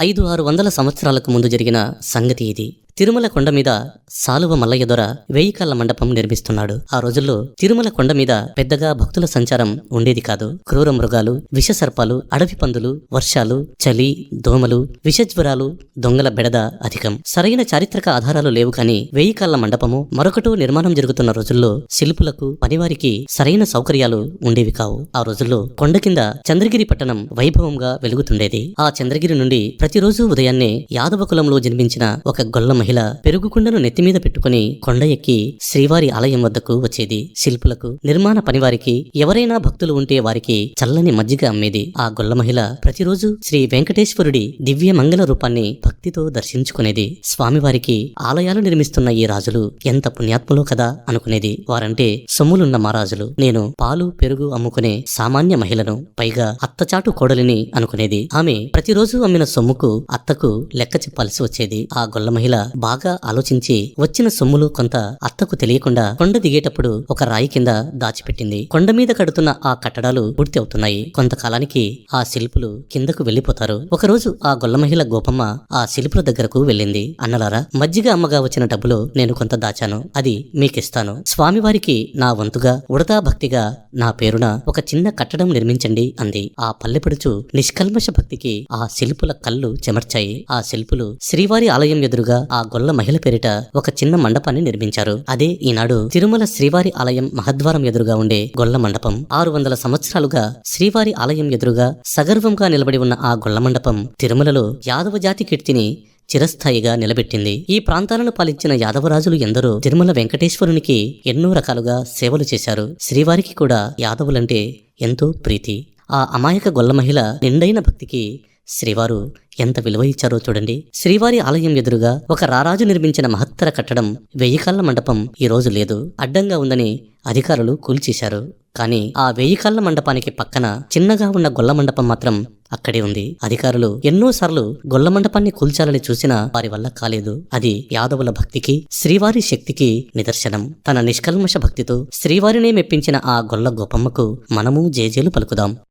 ఐదు ఆరు వందల సంవత్సరాలకు ముందు జరిగిన సంగతి ఇది. తిరుమల కొండ మీద సాలువ మల్లయ్య దొర వెయ్యి కళ్ళ మండపం నిర్మిస్తున్నాడు. ఆ రోజుల్లో తిరుమల కొండ మీద పెద్దగా భక్తుల సంచారం ఉండేది కాదు. క్రూర మృగాలు విష సర్పాలు అడవి పందులు వర్షాలు చలి దోమలు విషజ్వరాలు దొంగల బెడద అధికం. సరైన చారిత్రక ఆధారాలు లేవు కాని వెయ్యి కళ్ళ మండపము మరొకటో నిర్మాణం జరుగుతున్న రోజుల్లో శిల్పులకు పనివారికి సరైన సౌకర్యాలు ఉండేవి కావు. ఆ రోజుల్లో కొండ కింద చంద్రగిరి పట్టణం వైభవంగా వెలుగుతుండేది. ఆ చంద్రగిరి నుండి ప్రతిరోజు ఉదయాన్నే యాదవ కులంలో జన్మించిన ఒక గొల్ల మహిళ పెరుగుకుండను నెత్తిమీద పెట్టుకుని కొండ ఎక్కి శ్రీవారి ఆలయం వద్దకు వచ్చేది. శిల్పులకు నిర్మాణ పనివారికి ఎవరైనా భక్తులు ఉంటే వారికి చల్లని మజ్జిగ అమ్మేది. ఆ గొల్ల మహిళ ప్రతిరోజు శ్రీ వెంకటేశ్వరుడి దివ్య మంగళ రూపాన్ని భక్తితో దర్శించుకునేది స్వామివారికి ఆలయాలు నిర్మిస్తున్న ఈ రాజులు ఎంత పుణ్యాత్ములో కదా అనుకునేది. వారంటే సొమ్ములున్న మహారాజులు నేను పాలు పెరుగు అమ్ముకునే సామాన్య మహిళను పైగా అత్తచాటు కోడలిని అనుకునేది. ఆమె ప్రతిరోజు అమ్మిన సొమ్ముకు అత్తకు లెక్క చెప్పాల్సి వచ్చేది. ఆ గొల్ల మహిళ బాగా ఆలోచించి వచ్చిన సొమ్ములు కొంత అత్తకు తెలియకుండా కొండ దిగేటప్పుడు ఒక రాయి కింద దాచిపెట్టింది. కొండ మీద కడుతున్న ఆ కట్టడాలు పూర్తి అవుతున్నాయి. కొంతకాలానికి ఆ శిల్పులు కిందకు వెళ్ళిపోతారు ఒకరోజు ఆ గొల్ల మహిళ గోపమ్మ ఆ శిల్పుల దగ్గరకు వెళ్ళింది. అన్నలారా మజ్జిగ అమ్మగా వచ్చిన డబ్బులు నేను కొంత దాచాను. అది మీకిస్తాను. స్వామివారికి నా వంతుగా ఉడతా భక్తిగా నా పేరున ఒక చిన్న కట్టడం నిర్మించండి అంది. ఆ పల్లెపడుచు నిష్కల్మష భక్తికి ఆ శిల్పుల కళ్ళు చెమర్చాయి. ఆ శిల్పులు శ్రీవారి ఆలయం ఎదురుగా ఆ గొల్ల మహిళ పేరిట ఒక చిన్న మండపాన్ని నిర్మించారు. అదే ఈనాడు తిరుమల శ్రీవారి ఆలయం మహద్వారం ఎదురుగా ఉండే గొల్ల మండపం. ఆరు వందల సంవత్సరాలుగా శ్రీవారి ఆలయం ఎదురుగా సగర్వంగా నిలబడి ఉన్న ఆ గొల్ల మండపం తిరుమలలో యాదవ జాతి కీర్తిని చిరస్థాయిగా నిలబెట్టింది. ఈ ప్రాంతాలను పాలించిన యాదవరాజులు ఎందరో తిరుమల వెంకటేశ్వరునికి ఎన్నో రకాలుగా సేవలు చేశారు. శ్రీవారికి కూడా యాదవులంటే ఎంతో ప్రీతి. ఆ అమాయక గొల్ల మహిళ నిండైన భక్తికి శ్రీవారు ఎంత విలువ ఇచ్చారో చూడండి. శ్రీవారి ఆలయం ఎదురుగా ఒక రారాజు నిర్మించిన మహత్తర కట్టడం వెయ్యి కాళ్ళ మండపం ఈ రోజు లేదు. అడ్డంగా ఉందని అధికారులు కూల్చేశారు కానీ ఆ వెయ్యి కళ్ళ మండపానికి పక్కన చిన్నగా ఉన్న గొల్ల మండపం మాత్రం అక్కడే ఉంది. అధికారులు ఎన్నోసార్లు గొల్ల మండపాన్ని కూల్చాలని చూసినా వారి వల్ల కాలేదు. అది యాదవుల భక్తికి శ్రీవారి శక్తికి నిదర్శనం. తన నిష్కల్మష భక్తితో శ్రీవారినే మెప్పించిన ఆ గొల్ల గోపమ్మకు మనము జేజేలు పలుకుదాం.